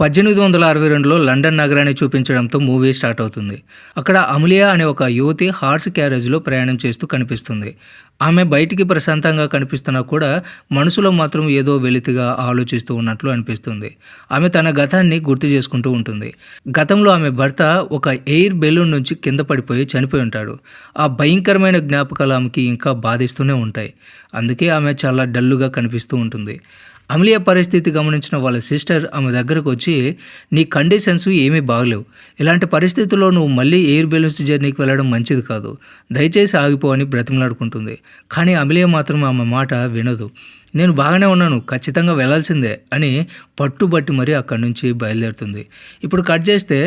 పద్దెనిమిది వందల అరవై రెండులో లండన్ నగరాన్ని చూపించడంతో మూవీ స్టార్ట్ అవుతుంది. అక్కడ అమలియా అనే ఒక యువతి హార్స్ క్యారేజ్లో ప్రయాణం చేస్తూ కనిపిస్తుంది. ఆమె బయటికి ప్రశాంతంగా కనిపిస్తున్నా కూడా మనసులో మాత్రం ఏదో వెలితిగా ఆలోచిస్తూ ఉన్నట్లు అనిపిస్తుంది. ఆమె తన గతాన్ని గుర్తు చేసుకుంటూ ఉంటుంది. గతంలో ఆమె భర్త ఒక ఎయిర్ బెలూన్ నుంచి కింద పడిపోయి చనిపోయి ఉంటాడు. ఆ భయంకరమైన జ్ఞాపకాలు ఆమెకి ఇంకా బాధిస్తూనే ఉంటాయి. అందుకే ఆమె చాలా డల్లుగా కనిపిస్తూ ఉంటుంది. అమలియా పరిస్థితి గమనించిన వాళ్ళ సిస్టర్ ఆమె దగ్గరకు వచ్చి నీ కండిషన్స్ ఏమీ బాగలేవు. ఇలాంటి పరిస్థితుల్లో నువ్వు మళ్ళీ ఎయిర్ బెలూన్స్ జర్నీకి వెళ్ళడం మంచిది కాదు. దయచేసి ఆగిపో అని బ్రతిమలాడుకుంటుంది. కానీ అమలియా మాత్రం ఆమె మాట వినదు. నేను బాగానే ఉన్నాను ఖచ్చితంగా వెళ్ళాల్సిందే అని పట్టుబట్టి మరీ అక్కడి నుంచి బయలుదేరుతుంది. ఇప్పుడు కట్ చేస్తే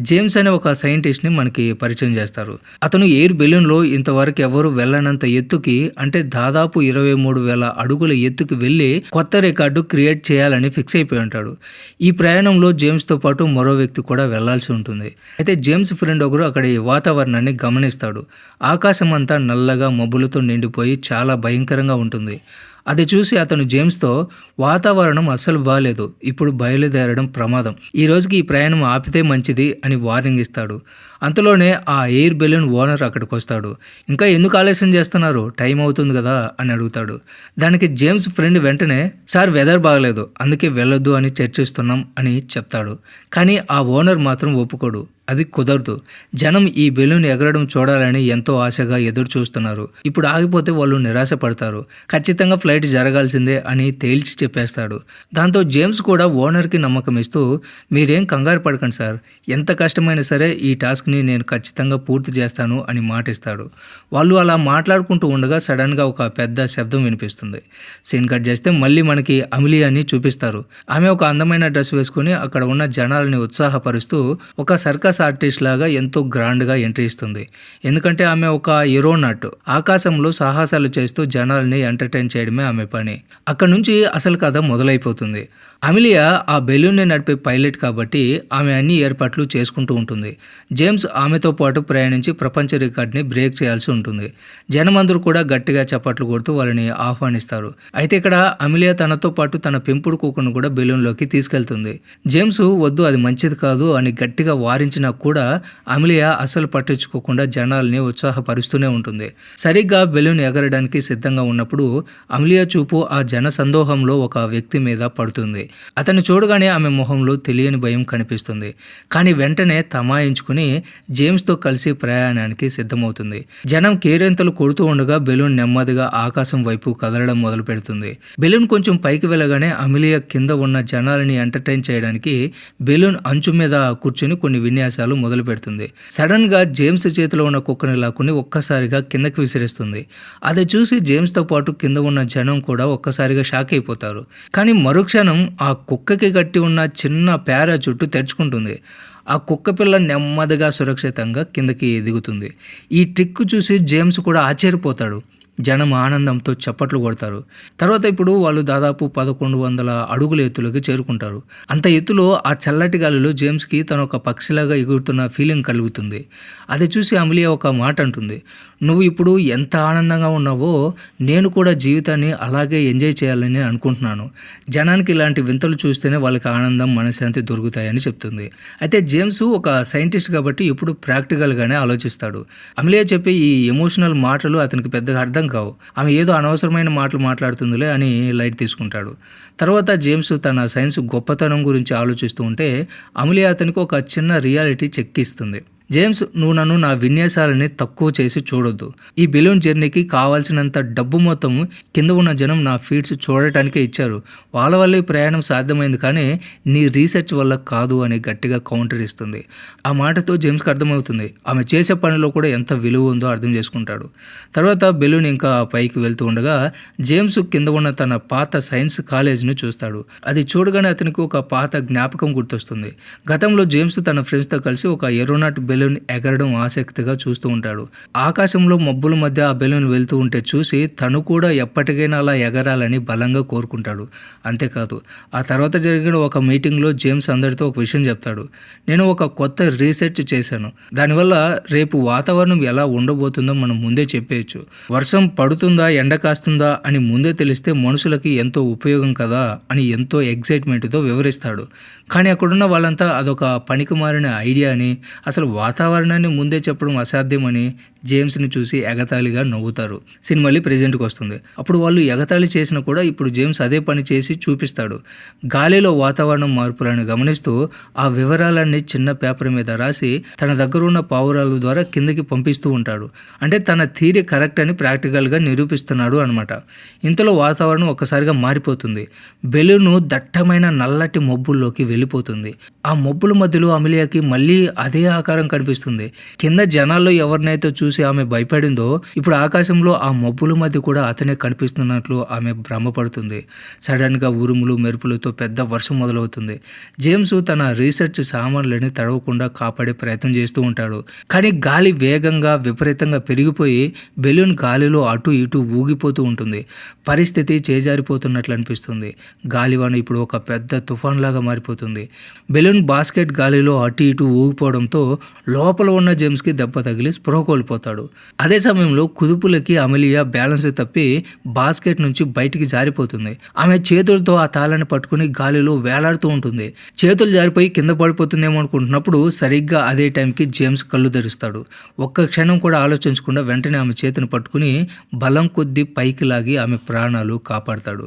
జేమ్స్ అనే ఒక సైంటిస్ట్ని మనకి పరిచయం చేస్తారు. అతను ఎయిర్ బెలూన్లో ఇంతవరకు ఎవరు వెళ్ళనంత ఎత్తుకి అంటే దాదాపు ఇరవై మూడు వేల అడుగుల ఎత్తుకి వెళ్ళి కొత్త రికార్డు క్రియేట్ చేయాలని ఫిక్స్ అయిపోయి ఉంటాడు. ఈ ప్రయాణంలో జేమ్స్తో పాటు మరో వ్యక్తి కూడా వెళ్ళాల్సి ఉంటుంది. అయితే జేమ్స్ ఫ్రెండ్ ఒకరు అక్కడి వాతావరణాన్ని గమనిస్తాడు. ఆకాశం అంతా నల్లగా మబ్బులతో నిండిపోయి చాలా భయంకరంగా ఉంటుంది. అది చూసి అతను జేమ్స్తో వాతావరణం అస్సలు బాగాలేదు ఇప్పుడు బయలుదేరడం ప్రమాదం. ఈ రోజుకి ఈ ప్రయాణం ఆపితే మంచిది అని వార్నింగ్ ఇస్తాడు. అంతలోనే ఆ ఎయిర్ బెలూన్ ఓనర్ అక్కడికి వస్తాడు ఇంకా ఎందుకు ఆలస్యం చేస్తున్నారు? టైం అవుతుంది కదా అని అడుగుతాడు. దానికి జేమ్స్ ఫ్రెండ్ వెంటనే సార్ వెదర్ బాగలేదు అందుకే వెళ్ళొద్దు అని చర్చిస్తున్నాం అని చెప్తాడు. కానీ ఆ ఓనర్ మాత్రం ఒప్పుకోడు. అది కుదరదు. జనం ఈ బెలూన్ ఎగరడం చూడాలని ఎంతో ఆశగా ఎదురు చూస్తున్నారు ఇప్పుడు ఆగిపోతే వాళ్ళు నిరాశ పడతారు ఖచ్చితంగా ఫ్లైట్ జరగాల్సిందే అని తేల్చి చెప్పేస్తాడు. దాంతో జేమ్స్ కూడా ఓనర్కి నమ్మకం ఇస్తూ మీరేం కంగారు పడకండి సార్. ఎంత కష్టమైనా సరే ఈ టాస్క్ని నేను ఖచ్చితంగా పూర్తి చేస్తాను అని మాటిస్తాడు. వాళ్ళు అలా మాట్లాడుకుంటూ ఉండగా సడన్గా ఒక పెద్ద శబ్దం వినిపిస్తుంది. సీన్ కట్ చేస్తే మళ్ళీ మనకి అమిలి అని చూపిస్తారు. ఆమె ఒక అందమైన డ్రెస్ వేసుకుని అక్కడ ఉన్న జనాలని ఉత్సాహపరుస్తూ ఒక సర్కస్ ఆర్టిస్ట్ లాగా ఎంతో గ్రాండ్గా ఎంట్రీ ఇస్తుంది. ఎందుకంటే ఆమె ఒక ఎరోనట్ ఆకాశంలో సాహసాలు చేస్తూ జనాల్ని ఎంటర్టైన్ చేయడమే ఆమె పని. అక్కడ నుంచి అసలు కథ మొదలైపోతుంది. అమిలియా ఆ బెలూన్ని నడిపే పైలట్ కాబట్టి ఆమె అన్ని ఏర్పాట్లు చేసుకుంటూ ఉంటుంది. జేమ్స్ ఆమెతో పాటు ప్రయాణించి ప్రపంచ రికార్డ్ని బ్రేక్ చేయాల్సి ఉంటుంది. జనమందరూ కూడా గట్టిగా చప్పట్లు కొడుతూ వాళ్ళని ఆహ్వానిస్తారు. అయితే ఇక్కడ అమిలియా తనతో పాటు తన పెంపుడు కుక్కను కూడా బెలూన్లోకి తీసుకెళ్తుంది. జేమ్స్ వద్దు అది మంచిది కాదు అని గట్టిగా వారించినా కూడా అమిలియా అస్సలు పట్టించుకోకుండా జనాల్ని ఉత్సాహపరుస్తూనే ఉంటుంది. సరిగ్గా బెలూన్ ఎగరడానికి సిద్ధంగా ఉన్నప్పుడు అమిలియా చూపు ఆ జన సందోహంలో ఒక వ్యక్తి మీద పడుతుంది. అతన్ని చూడగానే ఆమె మొహంలో తెలియని భయం కనిపిస్తుంది. కానీ వెంటనే తమాయించుకుని జేమ్స్తో కలిసి ప్రయాణానికి సిద్ధమవుతుంది. జనం కేరింతలు కొడుతూ ఉండగా బెలూన్ నెమ్మదిగా ఆకాశం వైపు కదలడం మొదలు పెడుతుంది బెలూన్ కొంచెం పైకి వెళ్ళగానే అమిలియా కింద ఉన్న జనాలని ఎంటర్టైన్ చేయడానికి బెలూన్ అంచు మీద కూర్చుని కొన్ని విన్యాసాలు మొదలు పెడుతుంది సడన్గా జేమ్స్ చేతిలో ఉన్న కుక్కని లాక్కుని ఒక్కసారిగా కిందకి విసిరేస్తుంది. అది చూసి జేమ్స్తో పాటు కింద ఉన్న జనం కూడా ఒక్కసారిగా షాక్ అయిపోతారు. కానీ మరుక్షణం ఆ కుక్కకి కట్టి ఉన్న చిన్న పేర చుట్టూ తెరుచుకుంటుంది. ఆ కుక్క పిల్ల నెమ్మదిగా సురక్షితంగా కిందకి దిగుతుంది. ఈ ట్రిక్ చూసి జేమ్స్ కూడా ఆశ్చర్యపోతాడు. జనం ఆనందంతో చప్పట్లు కొడతారు. తర్వాత ఇప్పుడు వాళ్ళు దాదాపు పదకొండు వందల అడుగుల ఎత్తులోకి చేరుకుంటారు. అంత ఎత్తులో ఆ చల్లటి గాలిలో జేమ్స్కి తను ఒక పక్షిలాగా ఎగురుతున్న ఫీలింగ్ కలుగుతుంది. అది చూసి అమిలియా ఒక మాట అంటుంది. నువ్వు ఇప్పుడు ఎంత ఆనందంగా ఉన్నావో నేను కూడా జీవితాన్ని అలాగే ఎంజాయ్ చేయాలని అనుకుంటున్నాను. జనానికి ఇలాంటి వింతలు చూస్తేనే వాళ్ళకి ఆనందం మనశ్శాంతి దొరుకుతాయని చెప్తుంది. అయితే జేమ్స్ ఒక సైంటిస్ట్ కాబట్టి ఇప్పుడు ప్రాక్టికల్గానే ఆలోచిస్తాడు. అమిలియా చెప్పే ఈ ఎమోషనల్ మాటలు అతనికి పెద్దగా అర్థం కావు. ఆమె ఏదో అనవసరమైన మాటలు మాట్లాడుతుందిలే అని లైట్ తీసుకుంటాడు. తర్వాత జేమ్స్ తన సైన్స్ గొప్పతనం గురించి ఆలోచిస్తూ ఉంటే అమిలియా అతనికి ఒక చిన్న రియాలిటీ చెక్ ఇస్తుంది. జేమ్స్ నువ్వు నన్ను నా విన్యాసాలని తక్కువ చేసి చూడొద్దు. ఈ బెలూన్ జర్నీకి కావాల్సినంత డబ్బు మొత్తం కింద ఉన్న జనం నా ఫీడ్స్ చూడటానికే ఇచ్చారు. వాళ్ళ వల్లే ప్రయాణం సాధ్యమైంది కానీ నీ రీసెర్చ్ వల్ల కాదు అని గట్టిగా కౌంటర్ ఇస్తుంది. ఆ మాటతో జేమ్స్కి అర్థమవుతుంది. ఆమె చేసే పనిలో కూడా ఎంత విలువ ఉందో అర్థం చేసుకుంటాడు. తర్వాత బెలూన్ ఇంకా పైకి వెళ్తూ ఉండగా జేమ్స్ కింద ఉన్న తన పాత సైన్స్ కాలేజ్ని చూస్తాడు. అది చూడగానే అతనికి ఒక పాత జ్ఞాపకం గుర్తొస్తుంది. గతంలో జేమ్స్ తన ఫ్రెండ్స్తో కలిసి ఒక ఎరోనాట్ బెలూన్ ఎగరడం ఆసక్తిగా చూస్తూ ఉంటాడు. ఆకాశంలో మబ్బుల మధ్య ఆ బెలూన్ వెళ్తూ ఉంటే చూసి తను కూడా ఎప్పటికైనా అలా ఎగరాలని బలంగా కోరుకుంటాడు. అంతేకాదు ఆ తర్వాత జరిగిన ఒక మీటింగ్లో జేమ్స్ అందరితో ఒక విషయం చెప్తాడు. నేను ఒక కొత్త రీసెర్చ్ చేశాను. దానివల్ల రేపు వాతావరణం ఎలా ఉండబోతుందో మనం ముందే చెప్పేయచ్చు. వర్షం పడుతుందా ఎండ కాస్తుందా అని ముందే తెలిస్తే మనుషులకి ఎంతో ఉపయోగం కదా అని ఎంతో ఎగ్జైట్మెంట్తో వివరిస్తాడు. కానీ అక్కడున్న వాళ్ళంతా అదొక పనికి మారిన ఐడియా అని అసలు వాతావరణాన్ని ముందే చెప్పడం అసాధ్యమని జేమ్స్ని చూసి ఎగతాళిగా నవ్వుతారు. సినిమాలి ప్రెజెంట్కి వస్తుంది అప్పుడు వాళ్ళు ఎగతాళి చేసినా కూడా ఇప్పుడు జేమ్స్ అదే పని చేసి చూపిస్తాడు. గాలిలో వాతావరణం మార్పులను గమనిస్తూ ఆ వివరాలన్నీ చిన్న పేపర్ మీద రాసి తన దగ్గర ఉన్న పావురాల ద్వారా కిందకి పంపిస్తూ ఉంటాడు. అంటే తన థీరీ కరెక్ట్ అని ప్రాక్టికల్గా నిరూపిస్తున్నాడు అనమాట ఇంతలో వాతావరణం ఒక్కసారిగా మారిపోతుంది. బెలూను దట్టమైన నల్లటి మబ్బుల్లోకి వెళ్ళిపోతుంది. ఆ మబ్బుల మధ్యలో అమిలియాకి మళ్ళీ అదే ఆకారం కనిపిస్తుంది. కింద జనాల్లో ఎవరినైతే చూసి ఆమె భయపడిందో ఇప్పుడు ఆకాశంలో ఆ మబ్బుల మధ్య కూడా అతనే కనిపిస్తున్నట్లు ఆమె భ్రమపడుతుంది. సడన్గా ఉరుములు మెరుపులతో పెద్ద వర్షం మొదలవుతుంది. జేమ్స్ తన రీసెర్చ్ సామాన్లని తడవకుండా కాపాడే ప్రయత్నం చేస్తూ ఉంటాడు. కానీ గాలి వేగంగా విపరీతంగా పెరిగిపోయి బెలూన్ గాలిలో అటు ఇటు ఊగిపోతూ ఉంటుంది. పరిస్థితి చేజారిపోతున్నట్లు అనిపిస్తుంది. గాలివాన ఇప్పుడు ఒక పెద్ద తుఫాన్ లాగా మారిపోతుంది. బెలూన్ బాస్కెట్ గాలిలో అటు ఇటు ఊగిపోవడంతో లోపల ఉన్న జేమ్స్కి దెబ్బ తగిలి స్పృహ కోల్పోతాడు అదే సమయంలో కుదుపులకి అమలియా బ్యాలెన్స్ తప్పి బాస్కెట్ నుంచి బయటికి జారిపోతుంది. ఆమె చేతులతో ఆ తాళాన్ని పట్టుకుని గాలిలో వేలాడుతూ ఉంటుంది. చేతులు జారిపోయి కింద పడిపోతుందేమో అనుకుంటున్నప్పుడు సరిగ్గా అదే టైంకి జేమ్స్ కళ్ళు తెరుస్తాడు. ఒక్క క్షణం కూడా ఆలోచించకుండా వెంటనే ఆమె చేతిని పట్టుకుని బలం కొద్దీ పైకి లాగి ఆమె ప్రాణాలు కాపాడతాడు.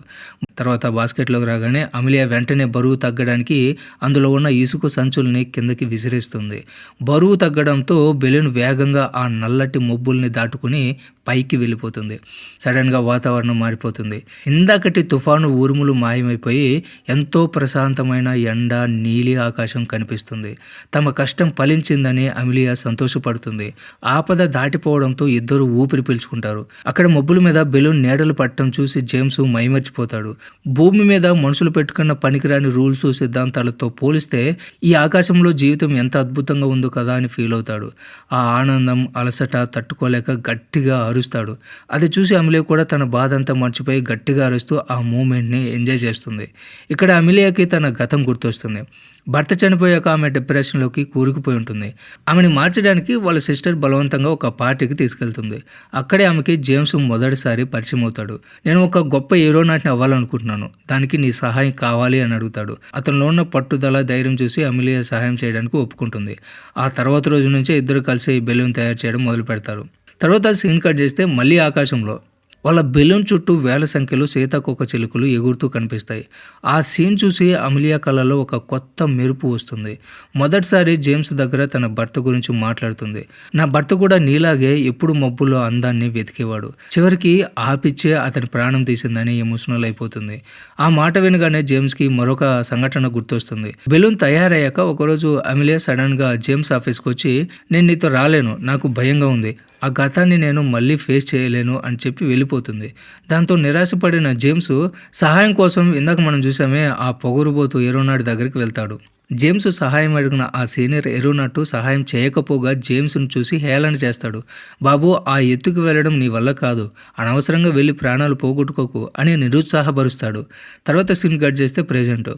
తర్వాత బాస్కెట్లోకి రాగానే అమిలియా వెంటనే బరువు తగ్గడానికి అందులో ఉన్న ఇసుక సంచుల్ని కిందకి విసిరేస్తుంది. బరువు తగ్గడంతో బెలూన్ వేగంగా ఆ నల్ల నల్లటి మబ్బుల్ని దాటుకుని పైకి వెళ్ళిపోతుంది. సడన్గా వాతావరణం మారిపోతుంది. ఇందాకటి తుఫాను ఊరుములు మాయమైపోయి ఎంతో ప్రశాంతమైన ఎండ నీలి ఆకాశం కనిపిస్తుంది. తమ కష్టం ఫలించిందని అమిలియా సంతోషపడుతుంది. ఆపద దాటిపోవడంతో ఇద్దరు ఊపిరి పీల్చుకుంటారు. అక్కడ మబ్బుల మీద బెలూన్ నీడలు పట్టడం చూసి జేమ్స్ మైమర్చిపోతాడు. భూమి మీద మనుషులు పెట్టుకున్న పనికిరాని రూల్స్ సిద్ధాంతాలతో పోలిస్తే ఈ ఆకాశంలో జీవితం ఎంత అద్భుతంగా ఉందో కదా అని ఫీల్ అవుతాడు. ఆ ఆనందం అలసట తట్టుకోలేక గట్టిగా అరుస్తాడు. అది చూసి అమిలే కూడా తన బాధ అంతా మర్చిపోయి గట్టిగా అరుస్తూ ఆ మూమెంట్ని ఎంజాయ్ చేస్తుంది. ఇక్కడ అమిలియాకి తన గతం గుర్తొస్తుంది. భర్త చనిపోయాక ఆమె డిప్రెషన్లోకి కూరుకుపోయి ఉంటుంది. ఆమెని మార్చడానికి వాళ్ళ సిస్టర్ బలవంతంగా ఒక పార్టీకి తీసుకెళ్తుంది. అక్కడే ఆమెకి జేమ్స్ మొదటిసారి పరిచయం అవుతాడు. నేను ఒక గొప్ప ఏరోనాట్ని అవ్వాలనుకుంటున్నాను. దానికి నీ సహాయం కావాలి అని అడుగుతాడు. అతనిలో ఉన్న పట్టుదల ధైర్యం చూసి అమిలియా సహాయం చేయడానికి ఒప్పుకుంటుంది. ఆ తర్వాత రోజు నుంచే ఇద్దరు కలిసి బెలూన్ తయారు చేయడం మొదలు పెడతారు తర్వాత సీన్ కట్ చేస్తే మళ్ళీ ఆకాశంలో వాళ్ళ బెలూన్ చుట్టూ వేల సంఖ్యలో సీతాకోక చిలుకలు ఎగురుతూ కనిపిస్తాయి. ఆ సీన్ చూసి అమిలియా కళలో ఒక కొత్త మెరుపు వస్తుంది. మొదటిసారి జేమ్స్ దగ్గర తన భర్త గురించి మాట్లాడుతుంది. నా భర్త కూడా నీలాగే ఎప్పుడు మబ్బులో అందాన్ని వెతికేవాడు. చివరికి ఆపిచ్చే అతని ప్రాణం తీసిందని ఎమోషనల్ అయిపోతుంది. ఆ మాట వినగానే జేమ్స్కి మరొక సంఘటన గుర్తొస్తుంది. బెలూన్ తయారయ్యాక ఒకరోజు అమిలియా సడన్గా జేమ్స్ ఆఫీస్కి వచ్చి నేను నీతో రాలేను నాకు భయంగా ఉంది. ఆ గతాన్ని నేను మళ్ళీ ఫేస్ చేయలేను అని చెప్పి వెళ్ళిపోతుంది. దాంతో నిరాశపడిన జేమ్స్ సహాయం కోసం ఇందాక మనం చూసామే ఆ పొగరుబోతు ఏరోనాటి దగ్గరికి వెళ్తాడు. జేమ్స్ సహాయం అడిగిన ఆ సీనియర్ ఎరోనాటు సహాయం చేయకపోగా జేమ్స్ను చూసి హేళన చేస్తాడు. బాబు ఆ ఎత్తుకు వెళ్ళడం నీ వల్ల కాదు. అనవసరంగా వెళ్ళి ప్రాణాలు పోగొట్టుకోకు అని నిరుత్సాహపరుస్తాడు. తర్వాత సీన్ కట్ చేస్తే ప్రెజెంట్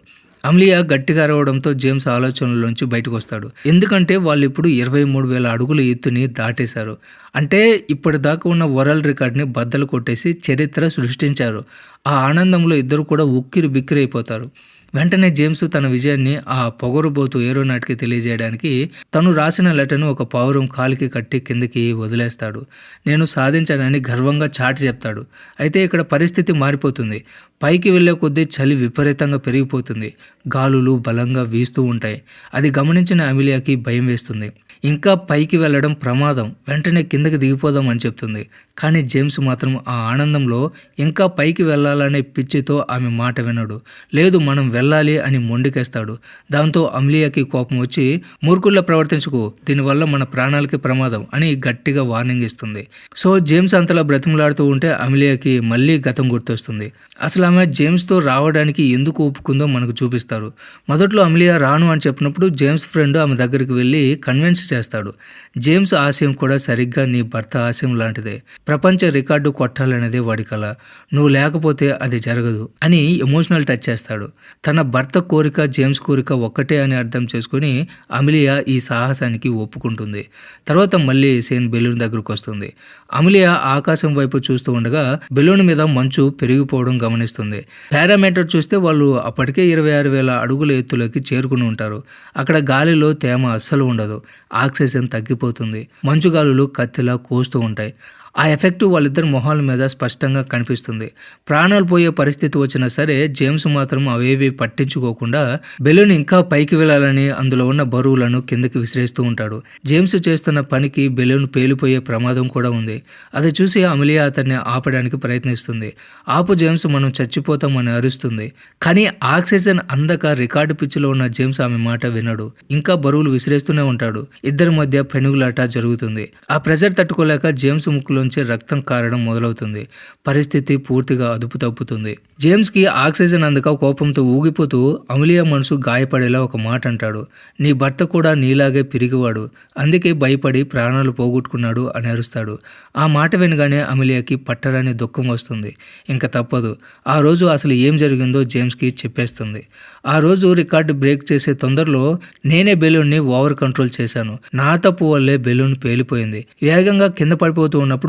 అమ్లియా గట్టిగా అరవడంతో జేమ్స్ ఆలోచనలోంచి బయటకు వస్తాడు ఎందుకంటే వాళ్ళు ఇప్పుడు ఇరవై మూడు వేల అడుగుల ఎత్తుని దాటేశారు. అంటే ఇప్పటిదాకా ఉన్న వరల్డ్ రికార్డ్ని బద్దలు కొట్టేసి చరిత్ర సృష్టించారు. ఆ ఆనందంలో ఇద్దరు కూడా ఉక్కిరి బిక్కిరైపోతారు వెంటనే జేమ్స్ తన విజయాన్ని ఆ పొగరుబోతు ఏరోనాటికి తెలియజేయడానికి తను రాసిన లెటర్ను ఒక పావురం కాలికి కట్టి కిందకి వదిలేస్తాడు. నేను సాధించానని గర్వంగా చాటి చెప్తాడు. అయితే ఇక్కడ పరిస్థితి మారిపోతుంది. పైకి వెళ్ళే కొద్దీ చలి విపరీతంగా పెరిగిపోతుంది. గాలులు బలంగా వీస్తూ ఉంటాయి. అది గమనించిన అమిలియాకి భయం వేస్తుంది. ఇంకా పైకి వెళ్ళడం ప్రమాదం. వెంటనే కిందకి దిగిపోదాం అని చెప్తుంది. కానీ జేమ్స్ మాత్రం ఆ ఆనందంలో ఇంకా పైకి వెళ్ళాలనే పిచ్చితో ఆమె మాట వినడు. లేదు మనం వెళ్ళాలి అని మొండికేస్తాడు. దాంతో అమ్లియాకి కోపం వచ్చి మూర్ఖుల్లో ప్రవర్తించుకో దీనివల్ల మన ప్రాణాలకి ప్రమాదం అని గట్టిగా వార్నింగ్ ఇస్తుంది. సో జేమ్స్ అంతలా బ్రతిమలాడుతూ ఉంటే అమిలియాకి మళ్ళీ గతం గుర్తొస్తుంది. అసలు ఆమె జేమ్స్తో రావడానికి ఎందుకు ఒప్పుకుందో మనకు చూపిస్తారు. మొదట్లో అమిలియా రాను అని చెప్పినప్పుడు జేమ్స్ ఫ్రెండ్ ఆమె దగ్గరికి వెళ్ళి కన్విన్స్ చేస్తాడు. జేమ్స్ ఆశయం కూడా సరిగ్గా నీ భర్త ఆశయం లాంటిదే. ప్రపంచ రికార్డు కొట్టాలనేదే వాడి కల. నువ్వు లేకపోతే అది జరగదు అని ఎమోషనల్ టచ్ చేస్తాడు. తన భర్త కోరిక జేమ్స్ కోరిక ఒక్కటే అని అర్థం చేసుకుని అమిలియా ఈ సాహసానికి ఒప్పుకుంటుంది. తర్వాత మళ్ళీ సేన్ బెలూన్ దగ్గరకు వస్తుంది. అమిలియా ఆకాశం వైపు చూస్తూ ఉండగా బెలూన్ మీద మంచు పెరిగిపోవడం గమనిస్తుంది. పారామీటర్ చూస్తే వాళ్ళు అప్పటికే ఇరవై ఆరు వేల అడుగుల ఎత్తులోకి చేరుకుని ఉంటారు. అక్కడ గాలిలో తేమ అస్సలు ఉండదు. ఆక్సిజన్ తగ్గిపోతుంది. మంచు గాలులు కత్తిలా కోస్తూ ఉంటాయి. ఆ ఎఫెక్ట్ వాళ్ళిద్దరి మొహాల మీద స్పష్టంగా కనిపిస్తుంది. ప్రాణాలు పోయే పరిస్థితి వచ్చినా సరే జేమ్స్ మాత్రం అవేవి పట్టించుకోకుండా బెలూన్ ఇంకా పైకి వెళ్ళాలని అందులో ఉన్న బరువులను కిందకి విసిరేస్తూ ఉంటాడు. జేమ్స్ చేస్తున్న పనికి బెలూన్ పేలిపోయే ప్రమాదం కూడా ఉంది. అది చూసి అమిలియా అతన్ని ఆపడానికి ప్రయత్నిస్తుంది. ఆపు జేమ్స్ మనం చచ్చిపోతామని అరుస్తుంది. కానీ ఆక్సిజన్ అందక రికార్డు పిచ్చిలో ఉన్న జేమ్స్ ఆమె మాట వినడు. ఇంకా బరువులు విసిరేస్తూనే ఉంటాడు. ఇద్దరి మధ్య పెనుగులాట జరుగుతుంది. ఆ ప్రెజర్ తట్టుకోలేక జేమ్స్ ముక్కులోంచి రక్తం కారడం మొదలవుతుంది. పరిస్థితి పూర్తిగా అదుపు తప్పుతుంది. జేమ్స్కి ఆక్సిజన్ అందక కోపంతో ఊగిపోతూ అమిలియా మనసు గాయపడేలా ఒక మాట అంటాడు. నీ భర్త కూడా నీలాగే పిరిగివాడు. అందుకే భయపడి ప్రాణాలు పోగొట్టుకున్నాడు అని అరుస్తాడు. ఆ మాట వినగానే అమిలియాకి పట్టరాని దుఃఖం వస్తుంది. ఇంకా తప్పదు. ఆ రోజు అసలు ఏం జరిగిందో జేమ్స్కి చెప్పేస్తుంది. ఆ రోజు రికార్డు బ్రేక్ చేసే తొందరలో నేనే బెలూన్ని ఓవర్ కంట్రోల్ చేశాను. నా తప్పు వల్లే బెలూన్ పేలిపోయింది. వేగంగా కింద పడిపోతూ ఉన్నప్పుడు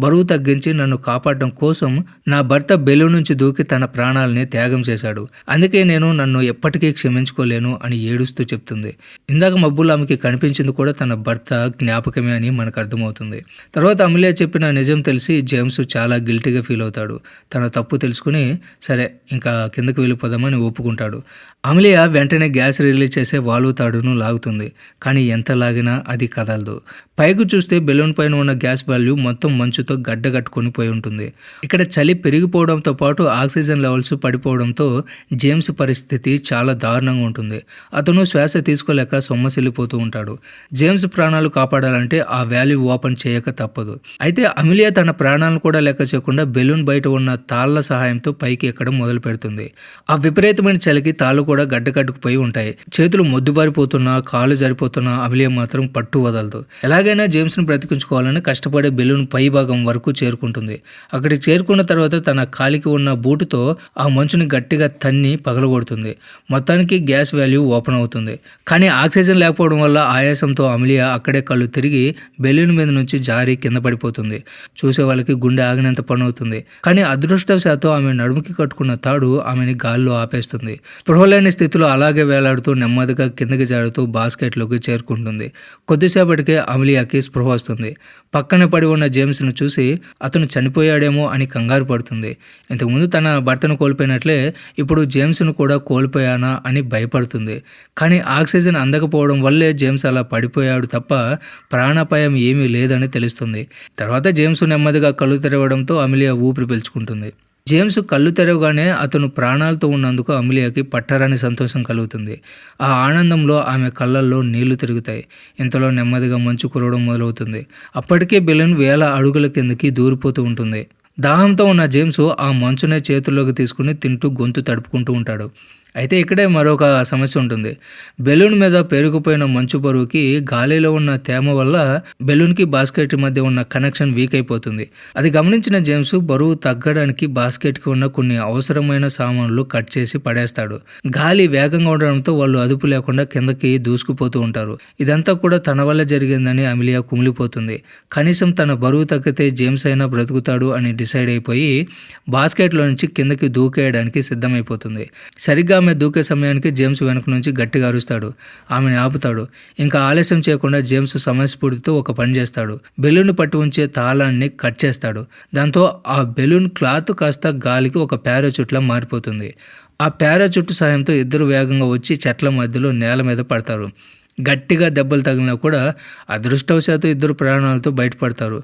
బరువు తగ్గించి నన్ను కాపాడడం కోసం నా భర్త బెలూన్ నుంచి దూకి తన ప్రాణాలని త్యాగం చేశాడు. అందుకే నేను నన్ను ఎప్పటికీ క్షమించుకోలేను అని ఏడుస్తూ చెప్తుంది. ఇందాక మబ్బులు ఆమెకి కనిపించింది కూడా తన భర్త జ్ఞాపకమే అని మనకు అర్థమవుతుంది. తర్వాత అమలే చెప్పిన నిజం తెలిసి జేమ్స్ చాలా గిల్టీగా ఫీల్ అవుతాడు. తన తప్పు తెలుసుకుని సరే ఇంకా కిందకి వెళ్ళిపోదామని ఒప్పుకుంటాడు. అమలియా వెంటనే గ్యాస్ రిలీజ్ చేసే వాల్వ్ తాడును లాగుతుంది. కానీ ఎంత లాగినా అది కదలదు. పైకి చూస్తే బెలూన్ పైన ఉన్న గ్యాస్ వాల్యూ మొత్తం మొత్తం మంచుతో గడ్డగట్టుకొని పోయి ఉంటుంది. ఇక్కడ చలి పెరిగిపోవడంతో పాటు ఆక్సిజన్ లెవెల్స్ పడిపోవడంతో జేమ్స్ పరిస్థితి చాలా దారుణంగా ఉంటుంది. అతను శ్వాస తీసుకోలేక సొమ్మసిల్లిపోతూ ఉంటాడు. జేమ్స్ ప్రాణాలు కాపాడాలంటే ఆ వ్యాల్యూ ఓపెన్ చేయక తప్పదు. అయితే అమిలియా తన ప్రాణాలను కూడా లెక్క చేయకుండా బెలూన్ బయట ఉన్న తాళ్ళ సహాయంతో పైకి ఎక్కడం మొదలు పెడుతుంది. ఆ విపరీతమైన చలికి తాళ్ళు కూడా గడ్డకట్టుకుపోయి ఉంటాయి. చేతులు మొద్దుబారిపోతున్నా కాళ్ళు జారిపోతున్నా అమిలియా మాత్రం పట్టు వదలదు. ఎలాగైనా జేమ్స్ను బ్రతికించుకోవాలని కష్టపడే బెలూన్ పై భాగం వరకు చేరుకుంటుంది. అక్కడికి చేరుకున్న తర్వాత తన కాలికి ఉన్న బూటుతో ఆ మంచుని గట్టిగా తన్ని పగలగొడుతుంది. మొత్తానికి గ్యాస్ వాల్యూ ఓపెన్ అవుతుంది. కానీ ఆక్సిజన్ లేకపోవడం వల్ల ఆయాసంతో అమిలియా అక్కడే కళ్ళు తిరిగి బెలూన్ మీద నుంచి జారి కింద పడిపోతుంది. చూసే వాళ్ళకి గుండె ఆగినంత పని అవుతుంది కానీ అదృష్టవశాత్తు ఆమె నడుముకి కట్టుకున్న తాడు ఆమెని గాల్లో ఆపేస్తుంది. స్పృహ లేని స్థితిలో అలాగే వేలాడుతూ నెమ్మదిగా కిందకి జారుతూ బాస్కెట్లోకి చేరుకుంటుంది. కొద్దిసేపటికే అమిలియాకి స్పృహ వస్తుంది. పక్కన పడి ఉన్న జేమ్స్ను చూసి అతను చనిపోయాడేమో అని కంగారు పడుతుంది. ఇంతకుముందు తన భర్తను కోల్పోయినట్లే ఇప్పుడు జేమ్స్ను కూడా కోల్పోయానా అని భయపడుతుంది. కానీ ఆక్సిజన్ అందకపోవడం వల్లే జేమ్స్ అలా పడిపోయాడు తప్ప ప్రాణాపాయం ఏమీ లేదని తెలుస్తుంది. తర్వాత జేమ్స్ నెమ్మదిగా కళ్ళు తెరవడంతో అమిలియా ఊపిరి పీల్చుకుంటుంది. జేమ్స్ కళ్ళు తెరవగానే అతను ప్రాణాలతో ఉన్నందుకు అమిలియాకి పట్టరాని సంతోషం కలుగుతుంది. ఆ ఆనందంలో ఆమె కళ్ళల్లో నీళ్ళు తిరుగుతాయి. ఇంతలో నెమ్మదిగా మంచు కురవడం మొదలవుతుంది. అప్పటికే బెలూన్ వేల అడుగుల కిందకి దూరిపోతూ ఉంటుంది. దాహంతో ఉన్న జేమ్స్ ఆ మంచునే చేతుల్లోకి తీసుకుని తింటూ గొంతు తడుపుకుంటూ ఉంటాడు. అయితే ఇక్కడే మరొక సమస్య ఉంటుంది. బెలూన్ మీద పేరుకుపోయిన మంచు బరువుకి గాలిలో ఉన్న తేమ వల్ల బెలూన్కి బాస్కెట్ మధ్య ఉన్న కనెక్షన్ వీక్ అయిపోతుంది. అది గమనించిన జేమ్స్ బరువు తగ్గడానికి బాస్కెట్కి ఉన్న కొన్ని అవసరమైన సామాన్లు కట్ చేసి పడేస్తాడు. గాలి వేగంగా ఉండడంతో వాళ్ళు అదుపు లేకుండా కిందకి దూసుకుపోతూ ఉంటారు. ఇదంతా కూడా తన వల్ల జరిగిందని అమిలియా కుమిలిపోతుంది. కనీసం తన బరువు తగ్గితే జేమ్స్ అయినా బ్రతుకుతాడు అని డిసైడ్ అయిపోయి బాస్కెట్లో నుంచి కిందకి దూకేయడానికి సిద్ధమైపోతుంది. సరిగ్గా ఆమె దూకే సమయానికి జేమ్స్ వెనక నుంచి గట్టిగా అరుస్తాడు. ఆమెను ఆపుతాడు. ఇంకా ఆలస్యం చేయకుండా జేమ్స్ సమయస్ఫూర్తితో ఒక పని చేస్తాడు. బెలూన్ పట్టి ఉంచే తాళాన్ని కట్ చేస్తాడు. దాంతో ఆ బెలూన్ క్లాత్ కాస్త గాలికి ఒక పారాచూట్లా మారిపోతుంది. ఆ పారాచూట్ సాయంతో ఇద్దరు వేగంగా వచ్చి చెట్ల మధ్యలో నేల మీద పడతారు. గట్టిగా దెబ్బలు తగిలినా కూడా అదృష్టవశాత్తు ఇద్దరు ప్రాణాలతో బయటపడతారు.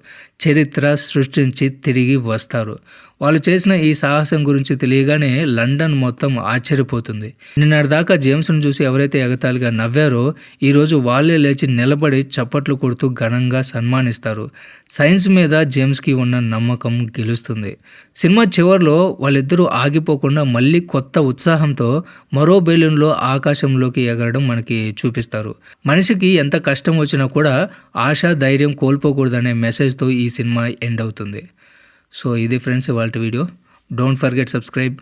చరిత్ర సృష్టించి తిరిగి వస్తారు. వాళ్ళు చేసిన ఈ సాహసం గురించి తెలియగానే లండన్ మొత్తం ఆశ్చర్యపోతుంది. నిన్నటిదాకా జేమ్స్ను చూసి ఎవరైతే ఎగతాళిగా నవ్వారో ఈరోజు వాళ్ళే లేచి నిలబడి చప్పట్లు కొడుతూ ఘనంగా సన్మానిస్తారు. సైన్స్ మీద జేమ్స్కి ఉన్న నమ్మకం గెలుస్తుంది. సినిమా చివరిలో వాళ్ళిద్దరూ ఆగిపోకుండా మళ్ళీ కొత్త ఉత్సాహంతో మరో బెలూన్లో ఆకాశంలోకి ఎగరడం మనకి చూపిస్తారు. మనిషికి ఎంత కష్టం వచ్చినా కూడా ఆశ ధైర్యం కోల్పోకూడదనే మెసేజ్తో ఈ సినిమా ఎండ్ అవుతుంది. సో ఇది ఫ్రెండ్స్ వాళ్ళ video don't forget subscribe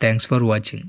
thanks for watching